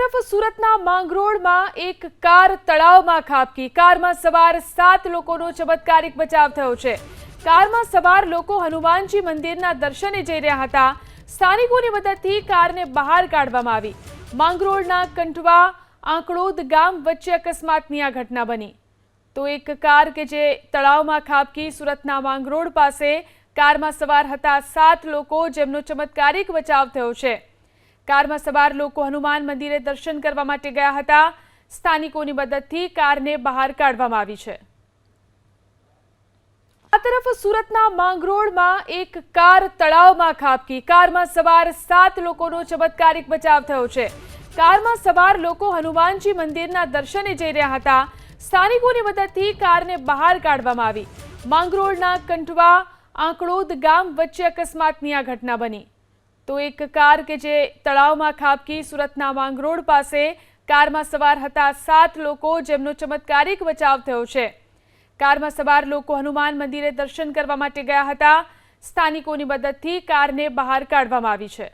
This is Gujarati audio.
તરફ સુરતના માંગરોળમાં એક કાર તળાવમાં ખાબકી. કારમાં સવાર સાત લોકોનો ચમત્કારિક બચાવ થયો છે. કારમાં સવાર લોકો હનુમાનજી મંદિરના દર્શને જઈ રહ્યા હતા. સ્થાનિકોની મદદથી કારને બહાર કાઢવામાં આવી. માંગરોળના કંઠવા આંકડોદ ગામ વચ્ચે અકસ્માતની આ ઘટના બની. તો એક કાર કે જે તળાવમાં ખાબકી સુરતના માંગરોળ પાસે કારમાં સવાર હતા સાત લોકો જેમનો ચમત્કારિક બચાવ થયો છે. કારમાં સવાર લોકો હનુમાન મંદિરે દર્શન કરવા માટે ગયા હતા. સ્થાનિકોની મદદથી કારને બહાર કાઢવામાં આવી છે. આ તરફ સુરતના માંગરોળમાં એક કાર તળાવમાં ખાબકી. કારમાં સવાર સાત લોકોનો ચમત્કારિક બચાવ થયો છે. કારમાં સવાર લોકો હનુમાનજી મંદિરના દર્શને જઈ રહ્યા હતા. સ્થાનિકોની મદદથી કારને બહાર કાઢવામાં આવી. માંગરોળના કંઠવા આંકડોદ ગામ વચ્ચે અકસ્માતની આ ઘટના બની. તો એક કાર કે જે તળાવમાં ખાબકી સુરતના માંગરોળ પાસે કારમાં સવાર હતા સાત લોકો જેમનો ચમત્કારિક બચાવ થયો છે. કારમાં સવાર લોકો હનુમાન મંદિરે દર્શન કરવા માટે ગયા હતા. સ્થાનિકોની મદદથી કારને બહાર કાઢવામાં આવી છે.